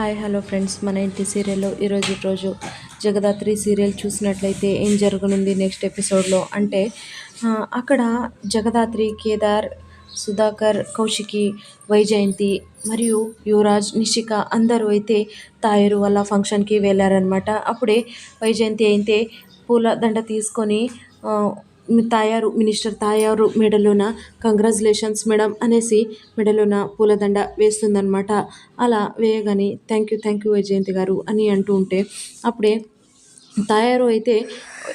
Hi hello friends. మన ఇంటి సీరియల్లో ఈరోజు రోజు జగదాత్రి సీరియల్ చూసినట్లయితే ఏం జరగనుంది నెక్స్ట్ ఎపిసోడ్లో? అంటే అక్కడ జగదాత్రి కేదార్ సుధాకర్ కౌశికి వైజయంతి మరియు యువరాజ్ నిషిక అందరూ అయితే తాయరు వాళ్ళ ఫంక్షన్కి వెళ్ళారనమాట అప్పుడే వైజయంతి అయితే పూల దండ తీసుకొని తాయారు మినిస్టర్ తాయారు మెడలోన కంగ్రాచులేషన్స్ మేడం అనేసి మెడలోన పూలదండ వేస్తుందన్నమాట. అలా వేయగానే thank you thank you Vyjayanthi garu అని అంటూ ఉంటే అప్పుడే తాయారు అయితే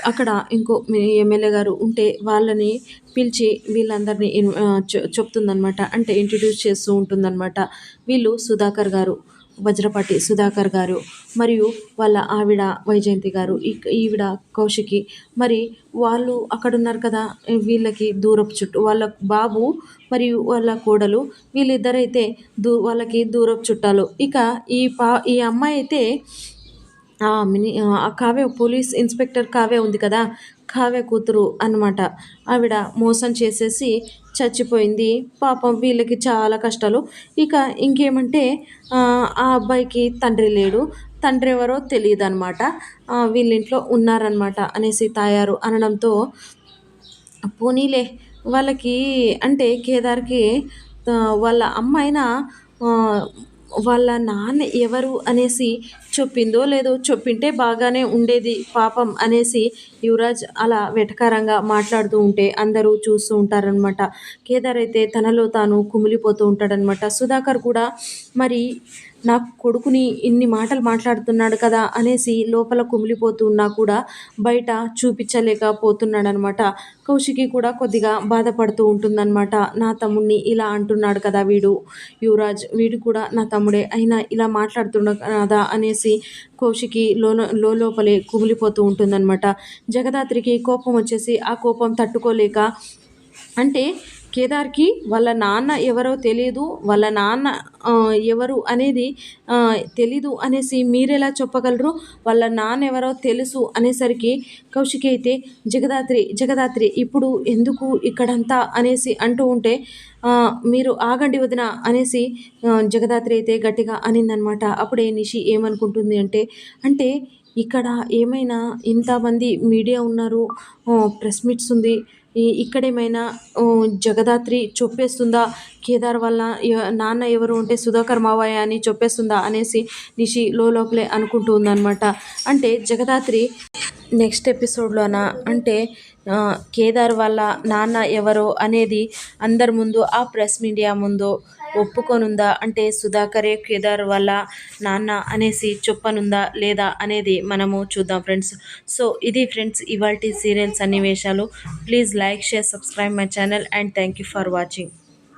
అక్కడ ఇంకో ఎమ్మెల్యే గారు ఉంటే వాళ్ళని పిలిచి వీళ్ళందరినీ ఇన్- చెప్తుందన్నమాట. అంటే ఇంట్రడ్యూస్ చేస్తూ ఉంటుందన్నమాట. వీళ్ళు సుధాకర్ గారు. వజ్రపాటి సుధాకర్ గారు మరియు వాళ్ళ ఆవిడ వైజయంతి గారు ఈ- ఈవిడ కౌశికి. మరి వాళ్ళు అక్కడ ఉన్నారు కదా వీళ్ళకి దూరపు చుట్టూ. వాళ్ళ బాబు మరియు వాళ్ళ కోడలు వీళ్ళిద్దరైతే దూ వాళ్ళకి దూరపు చుట్టాలు. ఇక ఈ పా ఈ అమ్మాయి అయితే మినీ మిని ఆ కావ్య పోలీస్ ఇన్స్పెక్టర్ కావ్య ఉంది కదా కావ్య కూతురు అన్నమాట. ఆవిడ మోసం చేసేసి చచ్చిపోయింది. పాపం వీళ్ళకి చాలా కష్టాలు. ఇక ఇంకేమంటే ఆ అబ్బాయికి తండ్రి లేడు. తండ్రి ఎవరో తెలియదు అనమాట వీళ్ళింట్లో ఉన్నారనమాట అనేసి తాయారు అనడంతో పోనీలే వాళ్ళకి అంటే కేదార్కి వాళ్ళ అమ్మాయిన వాళ్ళ నాన్న ఎవరు అనేసి చెప్పిందో లేదో చొప్పింటే బాగానే ఉండేది పాపం అనేసి యువరాజ్ అలా వెటకారంగా మాట్లాడుతూ ఉంటే అందరూ చూస్తూ ఉంటారనమాట కేదార్ అయితే తనలో తాను కుమిలిపోతూ ఉంటాడనమాట సుధాకర్ కూడా మరి నా కొడుకుని ఇన్ని మాటలు మాట్లాడుతున్నాడు కదా అనేసి లోపల కుమిలిపోతున్నా కూడా బయట చూపించలేకపోతున్నాడనమాట. కౌశికి కూడా కొద్దిగా బాధపడుతూ ఉంటుందన్నమాట. నా తమ్ముడిని ఇలా అంటున్నాడు కదా వీడు యువరాజ్. వీడు కూడా నా తమ్ముడే అయినా ఇలా మాట్లాడుతున్నాడు కదా అనేసి కౌశికి లో లోపలే కుమిలిపోతూ ఉంటుందన్నమాట. జగదాత్రికి కోపం వచ్చేసి ఆ కోపం తట్టుకోలేక అంటే కేదార్కి వాళ్ళ నాన్న ఎవరో తెలియదు వాళ్ళ నాన్న ఎవరు అనేది తెలీదు అనేసి మీరెలా చెప్పగలరు? వాళ్ళ నాన్న ఎవరో తెలుసు అనేసరికి కౌశికి అయితే జగదాత్రి జగదాత్రి ఇప్పుడు ఎందుకు ఇక్కడంతా? అనేసి అంటూ ఉంటే మీరు ఆగండి వదిన అనేసి జగదాత్రి అయితే గట్టిగా అనిందనమాట. అప్పుడే నిషి ఏమనుకుంటుంది అంటే అంటే ఇక్కడ ఏమైనా ఇంతమంది మీడియా ఉన్నారు ప్రెస్ మీట్స్ ఉంది ఈ- ఇక్కడేమైనా జగదాత్రి చొప్పేస్తుందా కేదార్ వల్ల నాన్న ఎవరు ఉంటే సుధాకర్ మావయ్య అని చొప్పేస్తుందా అనేసి నిషి లోపలే అనుకుంటూ ఉందన్నమాట. అంటే జగదాత్రి నెక్స్ట్ ఎపిసోడ్లోన? అంటే కేదార్ వాళ్ళ నాన్న ఎవరో అనేది అందరి ముందు ఆ ప్రెస్ మీడియా ముందు ఒప్పుకొనుందా? అంటే సుధాకరే కేదార్ వాళ్ళ నాన్న అనేసి చెప్పనుందా లేదా అనేది మనము చూద్దాం ఫ్రెండ్స్. సో ఇది ఫ్రెండ్స్ ఇవాల్టి సీరియల్ సన్నివేశాలు. Please like share subscribe my channel and thank you for watching.